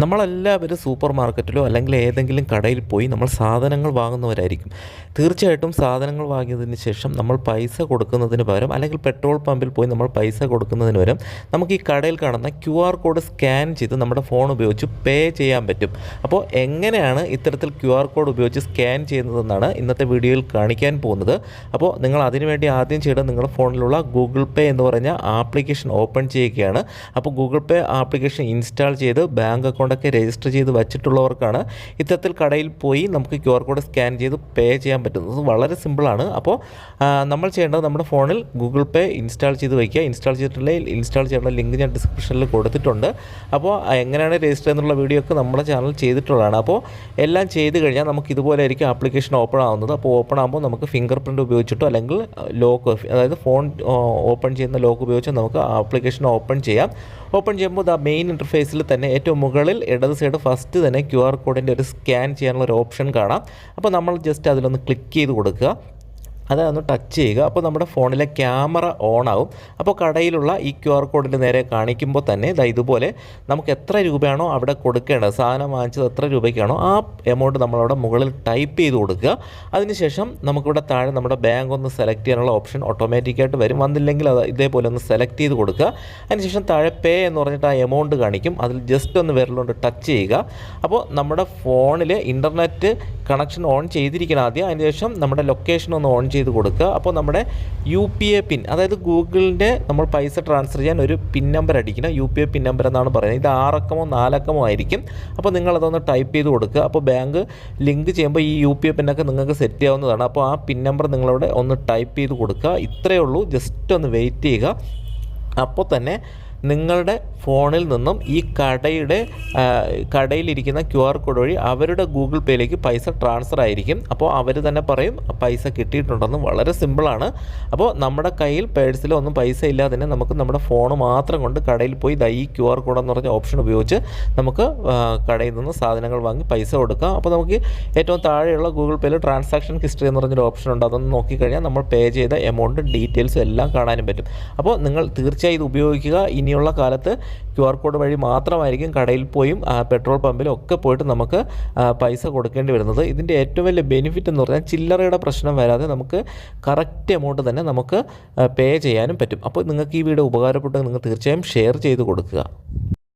നമ്മളെല്ലാവരും സൂപ്പർ മാർക്കറ്റിലോ അല്ലെങ്കിൽ ഏതെങ്കിലും കടയിൽ പോയി നമ്മൾ സാധനങ്ങൾ വാങ്ങുന്നവരായിരിക്കും. തീർച്ചയായിട്ടും സാധനങ്ങൾ വാങ്ങിയതിന് ശേഷം നമ്മൾ പൈസ കൊടുക്കുന്നതിന് പകരം അല്ലെങ്കിൽ പെട്രോൾ പമ്പിൽ പോയി നമ്മൾ പൈസ കൊടുക്കുന്നതിന് പകരം നമുക്ക് ഈ കടയിൽ കാണുന്ന ക്യു ആർ കോഡ് സ്കാൻ ചെയ്ത് നമ്മുടെ ഫോൺ ഉപയോഗിച്ച് പേ ചെയ്യാൻ പറ്റും. അപ്പോൾ എങ്ങനെയാണ് ഇത്തരത്തിൽ ക്യു ആർ കോഡ് ഉപയോഗിച്ച് സ്കാൻ ചെയ്യുന്നതെന്നാണ് ഇന്നത്തെ വീഡിയോയിൽ കാണിക്കാൻ പോകുന്നത്. അപ്പോൾ നിങ്ങൾ അതിനുവേണ്ടി ആദ്യം ചെയ്യേണ്ടത് നിങ്ങളുടെ ഫോണിലുള്ള ഗൂഗിൾ പേ എന്ന് പറഞ്ഞ ആപ്ലിക്കേഷൻ ഓപ്പൺ ചെയ്യുകയാണ്. അപ്പോൾ ഗൂഗിൾ പേ ആപ്ലിക്കേഷൻ ഇൻസ്റ്റാൾ ചെയ്ത് ബാങ്ക് അക്കൗണ്ടൊക്കെ രജിസ്റ്റർ ചെയ്ത് വച്ചിട്ടുള്ളവർക്കാണ് ഇത്തരത്തിൽ കടയിൽ പോയി നമുക്ക് ക്യു ആർ കോഡ് സ്കാൻ ചെയ്ത് പേ ചെയ്യാൻ പറ്റുന്നത്. വളരെ സിമ്പിളാണ്. അപ്പോൾ ആ, നമ്മൾ ചെയ്യേണ്ടത് നമ്മുടെ ഫോണിൽ ഗൂഗിൾ പേ ഇൻസ്റ്റാൾ ചെയ്ത് വയ്ക്കുക. ഇൻസ്റ്റാൾ ചെയ്തിട്ടുണ്ടെങ്കിൽ ഇൻസ്റ്റാൾ ചെയ്യേണ്ട ലിങ്ക് ഞാൻ ഡിസ്ക്രിപ്ഷനിൽ കൊടുത്തിട്ടുണ്ട്. അപ്പോൾ എങ്ങനെയാണ് രജിസ്റ്റർ എന്നുള്ള വീഡിയോ ഒക്കെ നമ്മുടെ ചാനൽ ചെയ്തിട്ടുള്ളതാണ്. അപ്പോൾ എല്ലാം ചെയ്ത് കഴിഞ്ഞാൽ നമുക്ക് ഇതുപോലെ ആയിരിക്കും ആപ്ലിക്കേഷൻ ഓപ്പൺ ആവുന്നത്. അപ്പോൾ ഓപ്പൺ ആകുമ്പോൾ നമുക്ക് ഫിംഗർ പ്രിന്റ് ഉപയോഗിച്ചിട്ടോ അല്ലെങ്കിൽ ലോക്ക് അതായത് ഫോൺ ഓപ്പൺ ചെയ്യുന്ന ലോക്ക് ഉപയോഗിച്ച് നമുക്ക് ആപ്ലിക്കേഷൻ ഓപ്പൺ ചെയ്യാം. ഓപ്പൺ ചെയ്യുമ്പോൾ ദ മെയിൻ ഇന്റർഫേസിൽ തന്നെ ഏറ്റവും മുകളിൽ ഇടത് സൈഡ് ഫസ്റ്റ് തന്നെ ക്യു ആർ കോഡിന്റെ ഒരു സ്കാൻ ചെയ്യാനുള്ള ഒരു ഓപ്ഷൻ കാണാം. അപ്പോൾ നമ്മൾ ജസ്റ്റ് അതിലൊന്ന് ക്ലിക്ക് ചെയ്ത് കൊടുക്കുക. അതൊന്ന് ടച്ച് ചെയ്യുക. അപ്പോൾ നമ്മുടെ ഫോണിലെ ക്യാമറ ഓൺ ആവും. അപ്പോൾ കടയിലുള്ള ഈ ക്യു ആർ കോഡിന്റെ നേരെ കാണിക്കുമ്പോൾ തന്നെ ദാ ഇതുപോലെ നമുക്ക് എത്ര രൂപയാണോ അവിടെ കൊടുക്കേണ്ടത്. സാധനം വാങ്ങിച്ചത് എത്ര രൂപയ്ക്കാണോ ആ എമൗണ്ട് നമ്മളവിടെ മുകളിൽ ടൈപ്പ് ചെയ്ത് കൊടുക്കുക. അതിനുശേഷം നമുക്കിവിടെ താഴെ നമ്മുടെ ബാങ്ക് ഒന്ന് സെലക്ട് ചെയ്യാനുള്ള ഓപ്ഷൻ ഓട്ടോമാറ്റിക്കായിട്ട് വരും. വന്നില്ലെങ്കിൽ അത് ഇതേപോലെ ഒന്ന് സെലക്ട് ചെയ്ത് കൊടുക്കുക. അതിനുശേഷം താഴെ പേ എന്ന് പറഞ്ഞിട്ട് ആ എമൗണ്ട് കാണിക്കും. അതിൽ ജസ്റ്റ് ഒന്ന് വിരലുകൊണ്ട് ടച്ച് ചെയ്യുക. അപ്പോൾ നമ്മുടെ ഫോണിൽ ഇന്റർനെറ്റ് കണക്ഷൻ ഓൺ ചെയ്തിരിക്കണം ആദ്യം. അതിനുശേഷം നമ്മുടെ ലൊക്കേഷൻ ഒന്ന് ഓൺ ചെയ്ത് കൊടുക്കുക. അപ്പോൾ നമ്മുടെ യു പി എ പിൻ അതായത് ഗൂഗിളിന്റെ നമ്മൾ പൈസ ട്രാൻസ്ഫർ ചെയ്യാൻ ഒരു പിൻ നമ്പർ അടിക്കണം. U P A pin number എന്നാണ് പറയുന്നത്. ഇത് ആറക്കമോ നാലക്കമോ ആയിരിക്കും. അപ്പോൾ നിങ്ങളതൊന്ന് ടൈപ്പ് ചെയ്ത് കൊടുക്കുക. അപ്പോൾ ബാങ്ക് ലിങ്ക് ചെയ്യുമ്പോൾ ഈ യു പി എ പിന്നൊക്കെ നിങ്ങൾക്ക് സെറ്റ് ചെയ്യാവുന്നതാണ്. അപ്പോൾ ആ പിൻ നമ്പർ നിങ്ങളവിടെ ഒന്ന് ടൈപ്പ് ചെയ്ത് കൊടുക്കുക. ഇത്രയേ ഉള്ളൂ. ജസ്റ്റ് ഒന്ന് വെയിറ്റ് ചെയ്യുക. അപ്പോൾ തന്നെ നിങ്ങളുടെ ഫോണിൽ നിന്നും ഈ കടയുടെ കടയിലിരിക്കുന്ന ക്യു ആർ കോഡ് വഴി അവരുടെ ഗൂഗിൾ പേയിലേക്ക് പൈസ ട്രാൻസ്ഫർ ആയിരിക്കും. അപ്പോൾ അവർ തന്നെ പറയും പൈസ കിട്ടിയിട്ടുണ്ടെന്ന് വളരെ സിമ്പിളാണ് അപ്പോൾ നമ്മുടെ കയ്യിൽ പേഴ്സിലോ ഒന്നും പൈസ ഇല്ലാതെ തന്നെ നമുക്ക് നമ്മുടെ ഫോൺ മാത്രം കൊണ്ട് കടയിൽ പോയി ദാ ക്യു ആർ കോഡ് എന്ന് പറഞ്ഞ ഓപ്ഷൻ ഉപയോഗിച്ച് നമുക്ക് കടയിൽ നിന്ന് സാധനങ്ങൾ വാങ്ങി പൈസ കൊടുക്കാം. അപ്പോൾ നമുക്ക് ഏറ്റവും താഴെയുള്ള ഗൂഗിൾ പേയിൽ ട്രാൻസാക്ഷൻ ഹിസ്റ്ററി എന്ന് പറഞ്ഞൊരു ഓപ്ഷൻ ഉണ്ട്. അതൊന്ന് നോക്കിക്കഴിഞ്ഞാൽ നമ്മൾ പേ ചെയ്ത എമൗണ്ട് ഡീറ്റെയിൽസും എല്ലാം കാണാനും പറ്റും. അപ്പോൾ നിങ്ങൾ തീർച്ചയായും ഇത് ഉപയോഗിക്കുക. ഇനിയുള്ള കാലത്ത് ക്യു ആർ കോഡ് വഴി മാത്രമായിരിക്കും കടയിൽ പോയും പെട്രോൾ പമ്പിലും ഒക്കെ പോയിട്ട് നമുക്ക് പൈസ കൊടുക്കേണ്ടി വരുന്നത്. ഇതിന്റെ ഏറ്റവും വലിയ ബെനിഫിറ്റ് എന്ന് പറഞ്ഞാൽ ചില്ലറയുടെ പ്രശ്നം വരാതെ നമുക്ക് കറക്റ്റ് എമൗണ്ട് തന്നെ നമുക്ക് പേ ചെയ്യാനും പറ്റും. അപ്പോൾ നിങ്ങൾക്ക് ഈ വീഡിയോ ഉപകാരപ്പെട്ടെങ്കിൽ നിങ്ങൾ തീർച്ചയായും ഷെയർ ചെയ്ത് കൊടുക്കുക.